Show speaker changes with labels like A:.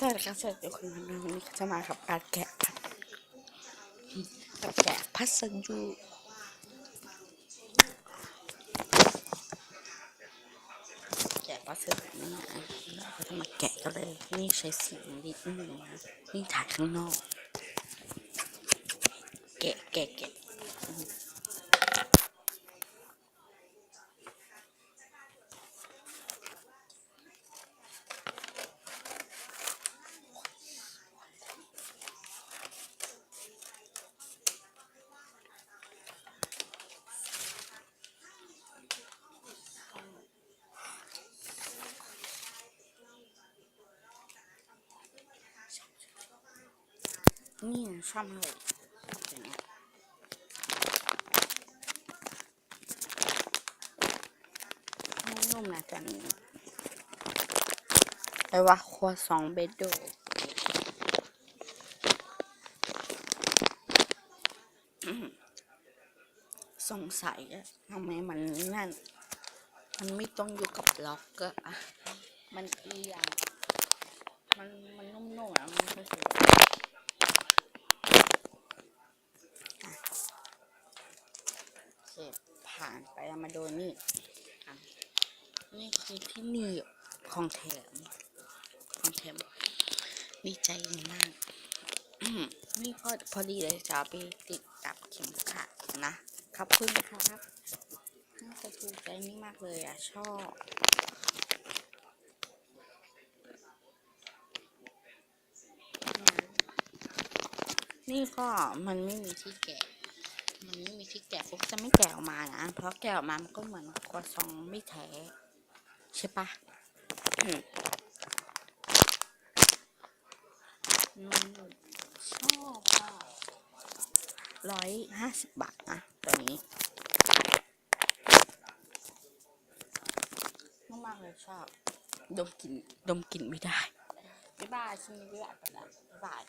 A: สวัสดีครับสวัสดีคุณผู้ชมวันนี้จะมากับการแกะกับแกะพัสดุแกะพัสดุนี่นะเราก็จะมาแกะกันเลยนี่ใช้สีนิดนึงนะนี่ถ่ายข้างนอก แกะแกะแกะ นี่ชอบเลยอย่างเงี้ยนุ่มๆนะจันแต่ว่าครัวสองเบดโดสงสัยอะทำไมมันนั่น มันไม่ต้องอยู่กับล็อกกอร์อะมันเอียงมันมันนุ่มๆอะมันไม่สวยอะ เสร็จผ่านไปมาดูนี่นี่คือที่หนี่ของแถมของแถมดีใจมากนี่พอพอดีเลยจะไปติดกับเข็มขัดนะขอบคุณครับน่าจะถูกใจนี่มากเลยอะ ชอบนี่ก็มันไม่มีที่แกะ มันไม่มีที่แกะฟุกจะไม่แกะออกมานะ เพราะแกะออกมามันก็เหมือนครัวซองไม่แท้ใช่ปะอืมอืมชอบอะร้อยห้าสิบบาทนะตัวนี้มากๆเลยชอบ ดมกลิ่นดมกลิ่นไม่ได้ บ๊ายบายชิมบ๊ายบายกันนะบ๊ายบาย